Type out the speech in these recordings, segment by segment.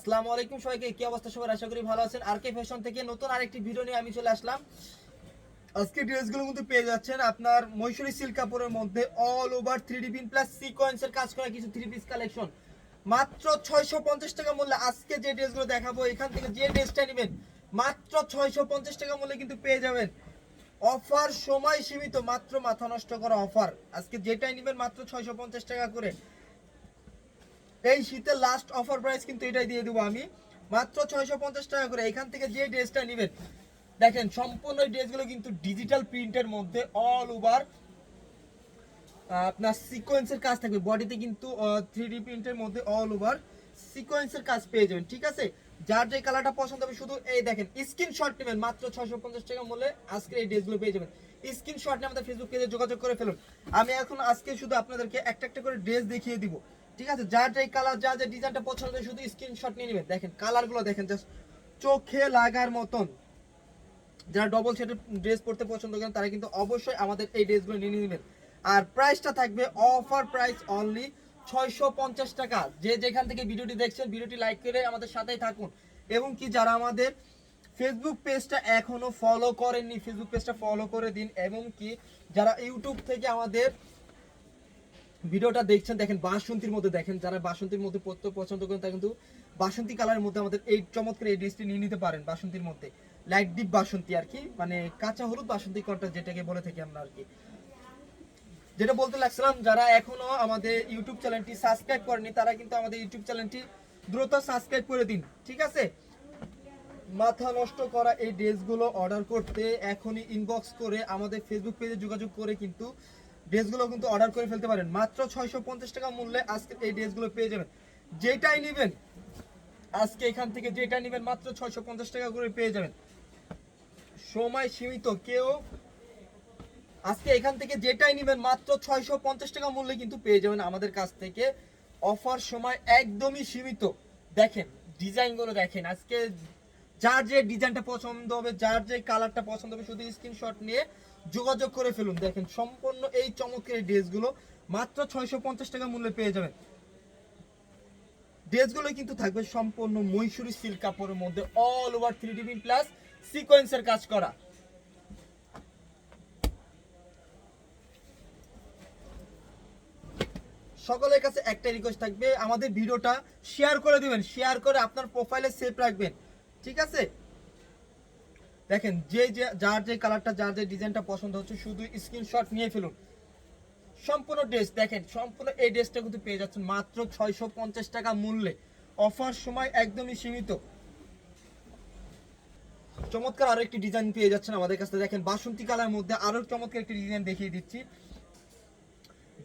আসসালামু আলাইকুম সবাইকে, কি অবস্থা আশা করি ভালো আছেন। আর কে ফ্যাশন থেকে নতুন আরেকটি ভিডিও নিয়ে আমি চলে আসলাম। আজকে ড্রেসগুলো কিন্তু পেয়ে যাচ্ছেন আপনার সিল্ক কাপড়ের মধ্যে all over three pin plus কাজ করা কিছু থ্রি পিস কালেকশন মাত্র ছয়শো পঞ্চাশ টাকা আজকে যে ড্রেসগুলো দেখাবো, এখান থেকে যে ড্রেসটা নেবেন, মাত্র ছয়শো পঞ্চাশ টাকা মূল্যে কিন্তু পেয়ে যাবেন। অফার সময় সীমিত, মাত্র মাথা নষ্ট করা অফার। আজকে যেটাই নেবেন মাত্র ছয়শো পঞ্চাশ টাকা করে। এই শীতের লাস্ট অফার প্রাইস কিন্তু এটাই দিয়ে দেবো আমি। মাত্র ছয়শো পঞ্চাশ টাকা করে এখান থেকে যে ড্রেসটা নেবেন, দেখেন সম্পূর্ণ ড্রেসগুলো কিন্তু ডিজিটাল প্রিন্টের মধ্যে অল ওভার আপনার সিকোয়েন্সের কাজ থাকবে। বডিতে কিন্তু থ্রি ডি প্রিন্টের মধ্যে অল ওভার সিকোয়েন্সের কাজ পেয়ে যাবেন, ঠিক আছে? যার যে কালারটা পছন্দ হবে, শুধু এই দেখেন স্ক্রিনশট নেবেন, মাত্র ছয়শো পঞ্চাশ টাকা মূল্যে আজকে এই ড্রেসগুলো পেয়ে যাবেন। স্ক্রিনশট নিয়ে আমাদের ফেসবুক পেজে যোগাযোগ করে ফেলুন। আমি এখন আজকে শুধু আপনাদেরকে একটা একটা করে ড্রেস দেখিয়ে দিব। ঠিক আছে? যার যে কালার যা যে ডিজাইনটা পছন্দ শুধু স্ক্রিনশট নিয়ে নেবেন। দেখেন কালারগুলো দেখেন জাস্ট চোখে লাগার মতন। যারা ডবল সেটের ড্রেস পরতে পছন্দ করেন, তারা কিন্তু অবশ্যই আমাদের এই ড্রেসগুলো নিয়ে নেবেন। আর প্রাইসটা থাকবে অফার প্রাইস অনলি ছয়শো পঞ্চাশ টাকা। যে যেখান থেকে ভিডিওটি দেখছেন, ভিডিওটি লাইক করে আমাদের সাথেই থাকুন। এবং কি, যারা আমাদের ফেসবুক পেজটা এখনও ফলো করেননি ফেসবুক পেজটা ফলো করে দিন। এবং কি, যারা ইউটিউব থেকে আমাদের ভিডিওটা দেখছেন, দেখেন বাসন্তীর মধ্যে, দেখেন যারা বাসন্তীর মধ্যে পড়তে পছন্দ করেন, তারা কিন্তু বাসন্তী কালারের মধ্যে আমাদের এই চমৎকার এই ড্রেসটি নিয়ে নিতে পারেন বাসন্তীর মধ্যে। লাইট ডিপ বাসন্তী আর কি মানে কাঁচা হলুদ বাসন্তী কন্টা যেটাকে বলে থাকি আমরা আর কি। যেটা বলতে লাগছিলাম, যারা এখনও আমাদের ইউটিউব চ্যানেলটি সাবস্ক্রাইব করেনি তারা কিন্তু আমাদের ইউটিউব চ্যানেলটি দ্রুত সাবস্ক্রাইব করে দিন, ঠিক আছে? মাথা নষ্ট করা এই ড্রেসগুলো অর্ডার করতে এখনই ইনবক্স করে আমাদের ফেসবুক পেজে যোগাযোগ করে কিন্তু ড্রেসগুলো কিন্তু অর্ডার করে ফেলতে পারেন। মাত্র ছয়শো পঞ্চাশ টাকা মূল্যে আজকে এই ড্রেসগুলো পেয়ে যাবেন। যেটাই নেবেন, আজকে এখান থেকে যেটা নেবেন মাত্র ছয়শো পঞ্চাশ টাকা করে পেয়ে যাবেন। সময় সীমিত, কেউ আজকে এখান থেকে যেটাই নেবেন, মাত্র ছয়শো পঞ্চাশ টাকা মূল্যে কিন্তু পেয়ে যাবেন আমাদের কাছ থেকে। অফার সময় একদমই সীমিত। দেখেন, ডিজাইনগুলো দেখেন। আজকে যার যে ডিজাইনটা পছন্দ হবে, যার যে কালারটা পছন্দ হবে, শুধু স্ক্রিনশট নিয়ে যোগাযোগ করে ফেলুন। দেখেন, সম্পূর্ণ এই চমকের ড্রেসগুলো মাত্র ছয়শো পঞ্চাশ টাকা মূল্যে পেয়ে যাবেন। ড্রেসগুলো কিন্তু থাকবে সম্পূর্ণ মৈশুরি সিল্ক কাপড়ের মধ্যে all over three D plus সিকোয়েন্সের কাজ করা। সকলের কাছে একটা রিকোয়েস্ট থাকবে, আমাদের ভিডিওটা শেয়ার করে দিবেন শেয়ার করে আপনার প্রোফাইলে সেভ রাখবেন। ঠিক আছে? দেখেন, যে যে, যার যে কালারটা যার যে ডিজাইনটা পছন্দ হচ্ছে, শুধু স্ক্রিনশট নিয়ে ফেলুন। সম্পূর্ণ ড্রেস দেখেন, সম্পূর্ণ এই ড্রেসটা কিন্তু পেয়ে যাচ্ছেন মাত্র ছয়শো পঞ্চাশ টাকা মূল্যে। অফার সময় একদমই সীমিত। চমৎকার আরও একটি ডিজাইন পেয়ে যাচ্ছেন আমাদের কাছে। দেখেন, বাসন্তী কালার মধ্যে আরও চমৎকার একটি ডিজাইন দেখিয়ে দিচ্ছি।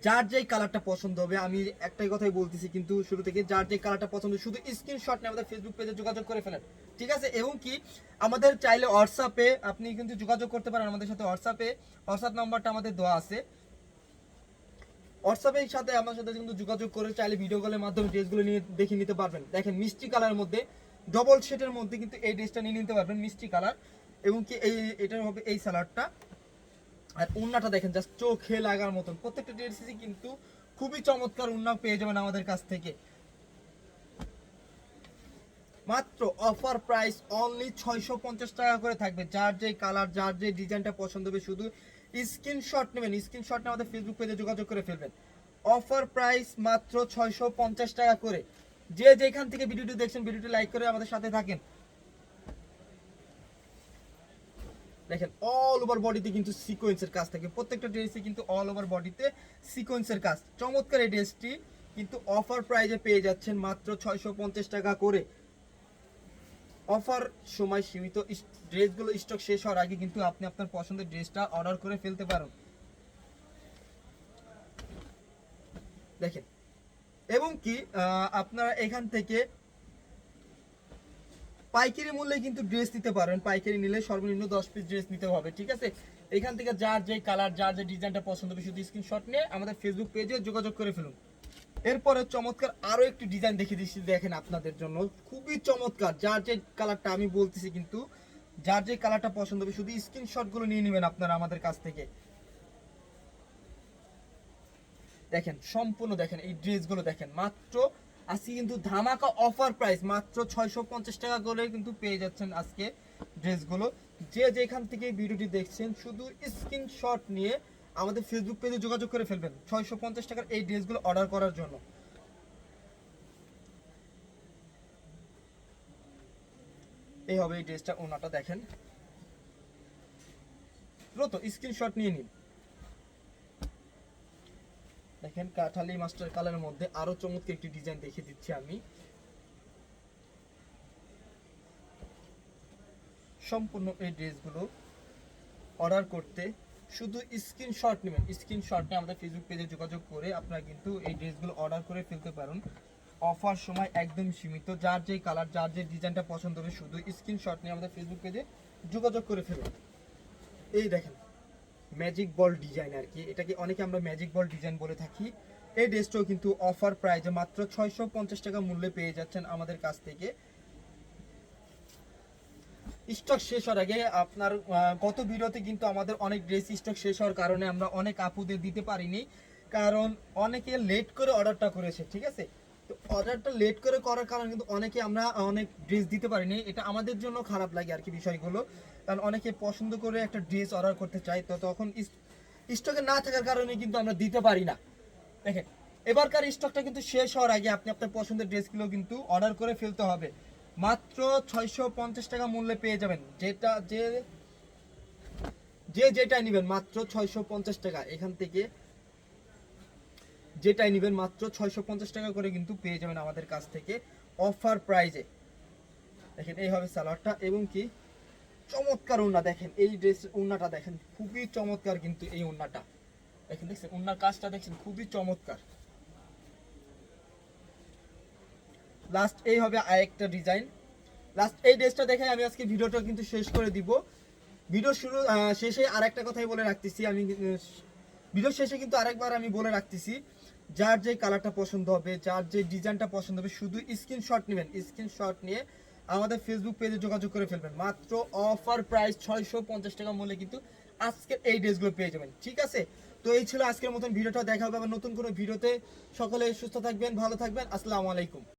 যার যেই কালারটা পছন্দ হবে, আমি একটাই কথাই বলতেছি কিন্তু শুরু থেকে, যার যে কালারটা পছন্দ শুধু স্ক্রিনশট নিয়ে আমাদের ফেসবুক পেজে যোগাযোগ করে ফেলেন, ঠিক আছে? এবং কি, আমাদের চাইলে হোয়াটসঅ্যাপে আপনি কিন্তু যোগাযোগ করতে পারেন আমাদের সাথে হোয়াটসঅ্যাপে হোয়াটসঅ্যাপ নাম্বারটা আমাদের দেওয়া আছে। হোয়াটসঅ্যাপের সাথে আমার সাথে কিন্তু যোগাযোগ করে চাইলে ভিডিও কলের মাধ্যমে ড্রেসগুলো নিয়ে দেখে নিতে পারবেন। দেখেন, মিষ্টি কালারের মধ্যে ডবল শেডের মধ্যে কিন্তু এই ড্রেসটা নিয়ে নিতে পারবেন, মিষ্টি কালার এবং কি এই, এটার হবে এই সালাডটা আর উন্নাটা দেখেন জাস্ট চোখে লাগার মতন। প্রত্যেকটা ড্রেসই কিন্তু খুবই চমৎকার উন্না পেয়ে যাবেন আমাদের কাছ থেকে। মাত্র অফার প্রাইস অনলি ছয়শো পঞ্চাশ টাকা করে থাকবে। যার যে কালার যার যে ডিজাইনটা পছন্দ হবে, শুধু স্ক্রিনশট নেবেন। স্ক্রিনশট নিয়ে আমাদের ফেসবুক পেজে যোগাযোগ করে ফেলবেন। অফার প্রাইস মাত্র ছয়শো পঞ্চাশ টাকা করে। যে যেখান থেকে ভিডিওটি দেখছেন ভিডিওটি লাইক করে আমাদের সাথে থাকেন। দেখেন অল ওভার বডিতে কিন্তু সিকোয়েন্সের কাজ থাকে। প্রত্যেকটা ড্রেসে কিন্তু অল ওভার বডিতে সিকোয়েন্সের কাজ। চমৎকার এই ড্রেসটি কিন্তু অফার প্রাইজে পেয়ে যাচ্ছেন মাত্র ছয়শো পঞ্চাশ টাকা করে। অফার সময় সীমিত। ড্রেসগুলো স্টক শেষ হওয়ার আগে কিন্তু আপনি আপনার পছন্দের ড্রেসটা অর্ডার করে ফেলতে পারেন। দেখেন, এবং কি আপনারা এখান থেকে পাইকারি মূল্যে কিন্তু ড্রেস নিতে পারেন পাইকারি নিলে সর্বনিম্ন দশ পিস ড্রেস নিতে হবে, ঠিক আছে? এখান থেকে যার যে কালার যার যে ডিজাইনটা পছন্দ হবে, শুধু স্ক্রিনশট নিয়ে আমাদের ফেসবুক পেজে যোগাযোগ করে ফেলুন। এরপরে চমৎকার আরও একটি ডিজাইন দেখিয়ে দিচ্ছি, দেখেন আপনাদের জন্য। খুবই চমৎকার। যার যে কালারটা আমি বলতেছি কিন্তু, যার যে কালারটা পছন্দ হবে, শুধু স্ক্রিনশটগুলো নিয়ে নেবেন আপনারা আমাদের কাছ থেকে। দেখেন, সম্পূর্ণ দেখেন, এই ড্রেসগুলো দেখেন। মাত্র আজকে কিন্তু ধামাকা অফার প্রাইস মাত্র ছয়শো পঞ্চাশ টাকা করে কিন্তু পেয়ে যাচ্ছেন আজকে ড্রেসগুলো। যে যেখান থেকে ভিডিওটি দেখছেন, শুধু স্ক্রিনশট নিয়ে আমাদের ফেসবুক পেজে যোগাযোগ করে ফেলবেন ছয়শো পঞ্চাশ টাকার এই ড্রেসগুলো অর্ডার করার জন্য। এই হবে এই ড্রেসটা, ওনাটা দেখেন। দ্রুত স্ক্রিনশট নিয়ে নিন। দেখেন কাঠালি মাস্টার কালারের মধ্যে আরও চমৎকার একটি ডিজাইন দেখিয়ে দিচ্ছি আমি। সম্পূর্ণ এই ড্রেসগুলো অর্ডার করতে শুধু স্ক্রিনশট নেবেন স্ক্রিনশট আমাদের ফেসবুক পেজে যোগাযোগ করে আপনারা কিন্তু এই ড্রেসগুলো অর্ডার করে ফেলতে পারেন। অফার সময় একদম সীমিত, যার যে কালার যার যে ডিজাইনটা পছন্দ হবে শুধু স্ক্রিনশট নিয়ে আমাদের ফেসবুক পেজে যোগাযোগ করে ফেলুন। এই দেখেন ম্যাজিক বল ডিজাইন আর কি। এটাকে অনেকে আমরা ম্যাজিক বল ডিজাইন বলে থাকি। এই ড্রেসটাও কিন্তু অফার প্রাইজে মাত্র ছয়শো পঞ্চাশ টাকা মূল্যে পেয়ে যাচ্ছেন আমাদের কাছ থেকে। স্টক শেষ হওয়ার আগে আপনার গত ভিডিওতে কিন্তু আমাদের অনেক ড্রেস স্টক শেষ হওয়ার কারণে আমরা অনেক আপুদের দিতে পারিনি। কারণ অনেকে লেট করে অর্ডারটা করেছে, ঠিক আছে? অর্ডারটা লেট করে করার কারণে কিন্তু অনেকে আমরা, অনেক ড্রেস দিতে পারিনি। এটা আমাদের জন্য খারাপ লাগে আর কি বিষয়গুলো। কারণ অনেকে পছন্দ করে একটা ড্রেস অর্ডার করতে চায়, তো তখন স্টকে না থাকার কারণে কিন্তু আমরা দিতে পারি না। দেখেন, এবারকার স্টকটা কিন্তু শেষ হওয়ার আগে আপনি আপনার পছন্দের ড্রেসগুলো কিন্তু অর্ডার করে ফেলতে হবে। মাত্র ছয়শো পঞ্চাশ টাকা মূল্যে পেয়ে যাবেন। যেটা, যে যে যেটাই নেবেন, মাত্র ছয়শো পঞ্চাশ টাকা। এখান থেকে যেটাই নেবেন মাত্র ছয়শো পঞ্চাশ টাকা করে কিন্তু পেয়ে যাবেন আমাদের কাছ থেকে অফার প্রাইজে। দেখেন, এই হবে সালোয়ারটা এবং কি চমৎকার উন্না দেখেন, এই ড্রেস উন্নাটা দেখেন, খুবই চমৎকার কিন্তু এই উন্নাটা দেখেন, দেখছেন উন্নার কাজটা দেখছেন, খুবই চমৎকার। লাস্ট এই হবে আরেকটা ডিজাইন লাস্ট এই ড্রেসটা দেখে আমি আজকে ভিডিওটা কিন্তু শেষ করে দিব। ভিডিও শুরু শেষে আরেকটা কথাই বলে রাখতেছি, আমি ভিডিও শেষে কিন্তু আরেকবার আমি বলে রাখতেছি। যার যে কালারটা পছন্দ হবে, যার যে ডিজাইনটা পছন্দ হবে, শুধু স্ক্রিনশট নেবেন। স্ক্রিনশট নিয়ে আমাদের ফেসবুক পেজে যোগাযোগ করে ফেলবেন। মাত্র অফার প্রাইস ছয়শো পঞ্চাশ টাকা মূল্যে কিন্তু আজকের এই ড্রেসগুলো পেয়ে যাবেন। ঠিক আছে? তো এই ছিল আজকের মতন ভিডিওটা। দেখা হবে আবার নতুন কোনো ভিডিওতে। সকলে সুস্থ থাকবেন, ভালো থাকবেন। আসসালামু আলাইকুম।